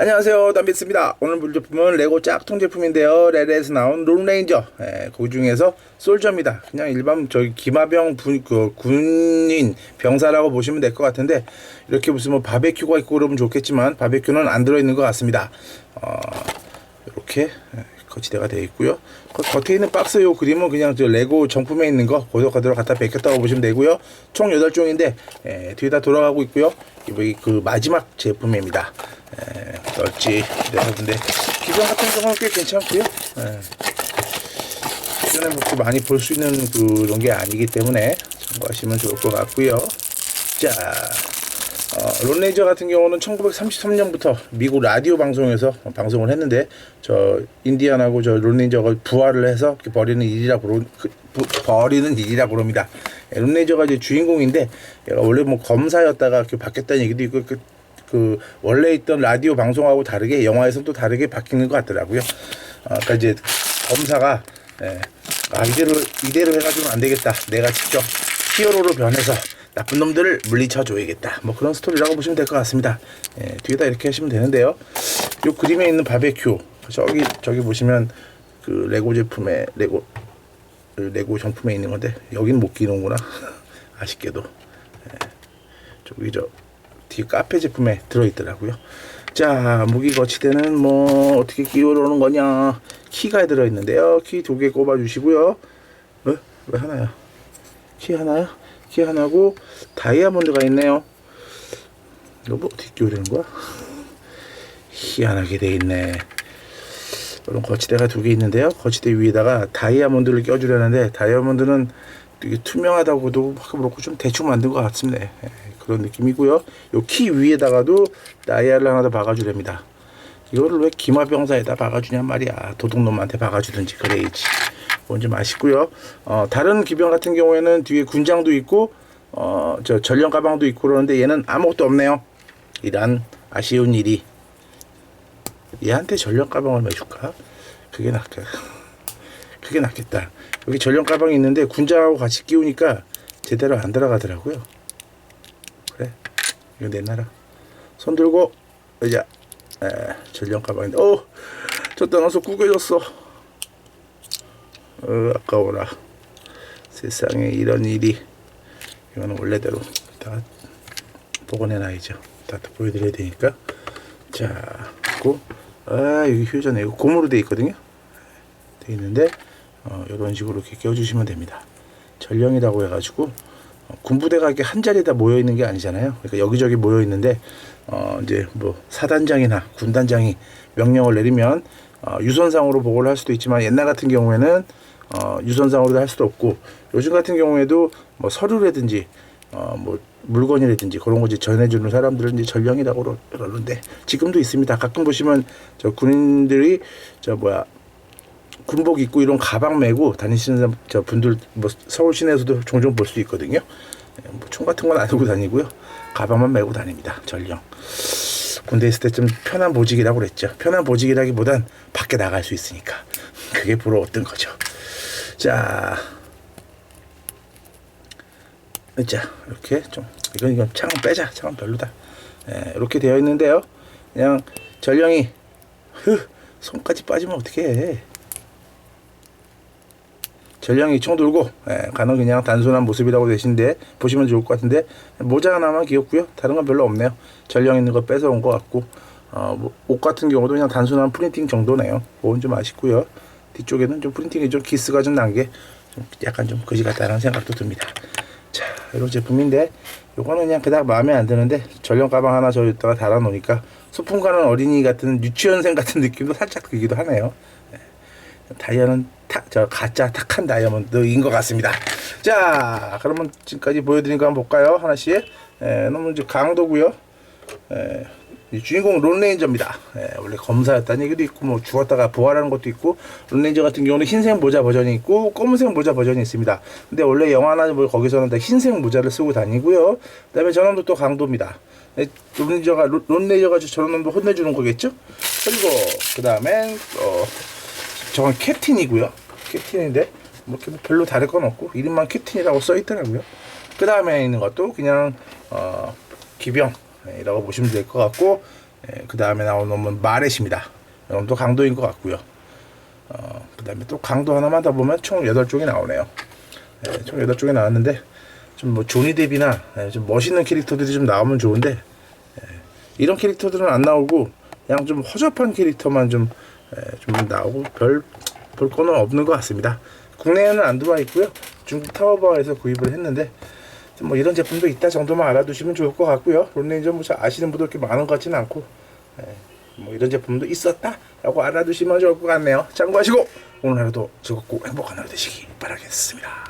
안녕하세요. 담비스입니다. 오늘 물 제품은 레고 짝퉁 제품인데요. 레레에서 나온 론레인저. 예, 그 중에서 솔저입니다. 그냥 일반 저기 기마병 분, 그 군인 병사라고 보시면 될 것 같은데 이렇게 무슨 뭐 바베큐가 있고 그러면 좋겠지만 바베큐는 안 들어있는 것 같습니다. 어, 이렇게 예, 거치대가 되어 있고요. 그 겉에 있는 박스 요 그림은 그냥 저 레고 정품에 있는 거 고도 가대로 갖다 베꼈다고 보시면 되고요. 총 8종인데 예, 뒤에다 돌아가고 있고요. 이그 마지막 제품입니다 에, 넓지 여러분데 기존 같은 경우는 꽤 괜찮고요. 에, 기존에 뭐 이렇게 많이 볼 수 있는 그런 게 아니기 때문에 참고하시면 좋을 것 같고요. 자, 어, 론레이저 같은 경우는 1933년부터 미국 라디오 방송에서 방송을 했는데 저 인디안하고 저 론레이저가 부활을 해서 버리는 일이라 부르 그, 부, 버리는 일이라 부릅니다. 예, 론레이저가 이제 주인공인데 얘가 원래 뭐 검사였다가 이렇게 바뀌었다는 얘기도 있고 그, 그 원래 있던 라디오 방송하고 다르게 영화에서 또 다르게 바뀌는 것 같더라고요. 아, 그러니까 이제 검사가 예, 아 이대로 이대로 해가지고는 안 되겠다. 내가 직접 히어로로 변해서 나쁜 놈들을 물리쳐 줘야겠다. 뭐 그런 스토리라고 보시면 될 것 같습니다. 예, 뒤에다 이렇게 하시면 되는데요. 요 그림에 있는 바베큐 저기 저기 보시면 그 레고 제품에 레고 그 레고 정품에 있는 건데 여긴 못 끼는구나. 아쉽게도 예, 저기 저 뒤 카페 제품에 들어있더라고요. 자, 무기 거치대는 뭐 어떻게 끼우려는 거냐? 키가 들어있는데요. 키 두 개 꼽아주시고요. 어? 왜 하나야? 키 하나야? 키 하나고 다이아몬드가 있네요. 이거 뭐 어떻게 끼우려는 거야? 희한하게 돼 있네. 그럼 거치대가 두 개 있는데요. 거치대 위에다가 다이아몬드를 껴주려는데 다이아몬드는 되게 투명하다고도 막 그렇고 좀 대충 만든 것 같습니다. 예, 그런 느낌이고요. 요 키 위에다가도 다이아를 하나 더 박아주랍니다. 이거를 왜 기마병사에다 박아주냔 말이야. 도둑놈한테 박아주든지 그래야지. 뭔지 맛있고요. 어, 다른 기병 같은 경우에는 뒤에 군장도 있고 어, 저 전령 가방도 있고 그러는데 얘는 아무것도 없네요. 이란 아쉬운 일이. 얘한테 전령 가방을 매줄까? 그게 낫겠다. 그게 낫겠다. 여기 전령 가방이 있는데 군장하고 같이 끼우니까 제대로 안 들어가더라고요. 그래. 이거 내놔라. 손 들고. 에, 전령 가방인데. 어, 저 떠나서 구겨졌어. 어, 아까워라. 세상에 이런 일이. 이거는 원래대로 다 복원해놔야죠. 다 보여드려야 되니까. 자, 그리고 아 여기 휴전에 이거 고무로 돼 있거든요. 돼 있는데 어, 이런 식으로 이렇게 껴주시면 됩니다. 전령이라고 해가지고 어, 군부대가 이렇게 한 자리에다 모여 있는 게 아니잖아요. 그러니까 여기저기 모여 있는데 어, 이제 뭐 사단장이나 군단장이 명령을 내리면 어, 유선상으로 보고를 할 수도 있지만 옛날 같은 경우에는 어, 유선상으로도 할 수도 없고 요즘 같은 경우에도 뭐 서류라든지 어, 뭐 물건이라든지 그런 거 이제 전해주는 사람들은 이제 전령이라고 그러- 그러는데 지금도 있습니다. 가끔 보시면 저 군인들이 저 뭐야 군복 입고 이런 가방 메고 다니시는 저 분들 뭐 서울 시내에서도 종종 볼 수 있거든요. 예, 뭐총 같은 건 안 들고 다니고요. 가방만 메고 다닙니다. 전령. 군대 있을 때 좀 편한 보직이라고 그랬죠. 편한 보직이라기보단 밖에 나갈 수 있으니까 그게 부러웠던 거죠. 자, 자 이렇게 좀 이건 이건 창 빼자. 창은 별로다. 예, 이렇게 되어 있는데요. 그냥 전령이 흐 손까지 빠지면 어떻게 해? 전령이 총 들고 예, 가는 그냥 단순한 모습이라고 되신데 보시면 좋을 것 같은데 모자 하나만 귀엽고요. 다른 건 별로 없네요. 전령 있는 거 뺏어 온 것 같고 어, 뭐 옷 같은 경우도 그냥 단순한 프린팅 정도네요. 그건 좀 아쉽고요. 뒤쪽에는 좀 프린팅이 좀 기스가 좀 난게좀 약간 좀 거지 같다는 생각도 듭니다. 자, 이런 제품인데 요거는 그냥 그닥 마음에 안 드는데 전령 가방 하나 저기다가 달아 놓으니까 소풍 가는 어린이 같은 유치원생 같은 느낌도 살짝 들기도 하네요. 다이아는 타, 저 가짜 탁한 다이아몬드인 것 같습니다. 자, 그러면 지금까지 보여드린 거 한번 볼까요? 하나씩. 에, 너무 이제 강도고요. 에, 이 주인공 론레인저입니다. 에, 원래 검사였다는 얘기도 있고, 뭐 죽었다가 부활하는 것도 있고, 론레인저 같은 경우는 흰색 모자 버전이 있고, 검은색 모자 버전이 있습니다. 근데 원래 영화나 뭐 거기서는 다 흰색 모자를 쓰고 다니고요. 그다음에 저놈도 또 강도입니다. 에, 론레인저가 론- 론레인저가 저놈도 혼내주는 거겠죠? 그리고 그다음에 어. 저건 캡틴이고요. 캡틴인데 뭐 이렇게 뭐 별로 다를 건 없고 이름만 캡틴이라고 써 있더라고요. 그 다음에 있는 것도 그냥 어, 기병이라고 보시면 될 것 같고 그 다음에 나오는 놈은 마렛입니다. 이놈도 강도인 것 같고요. 어, 그 다음에 또 강도 하나만 더 보면 총 8쪽이 나오네요. 예, 총 8쪽이 나왔는데 좀 뭐 조니 뎁이나 예, 좀 멋있는 캐릭터들이 좀 나오면 좋은데 예, 이런 캐릭터들은 안 나오고 그냥 좀 허접한 캐릭터만 좀, 예, 좀 나오고 별 볼 거는 없는 것 같습니다. 국내에는 안 들어와 있고요. 중국 타워바에서 구입을 했는데 뭐 이런 제품도 있다 정도만 알아두시면 좋을 것 같고요. 론레인저 뭐잘 아시는 분들 그렇게 많은 것 같지는 않고 예, 뭐 이런 제품도 있었다라고 알아두시면 좋을 것 같네요. 참고하시고 오늘 하루도 즐겁고 행복한 하루 되시기 바라겠습니다.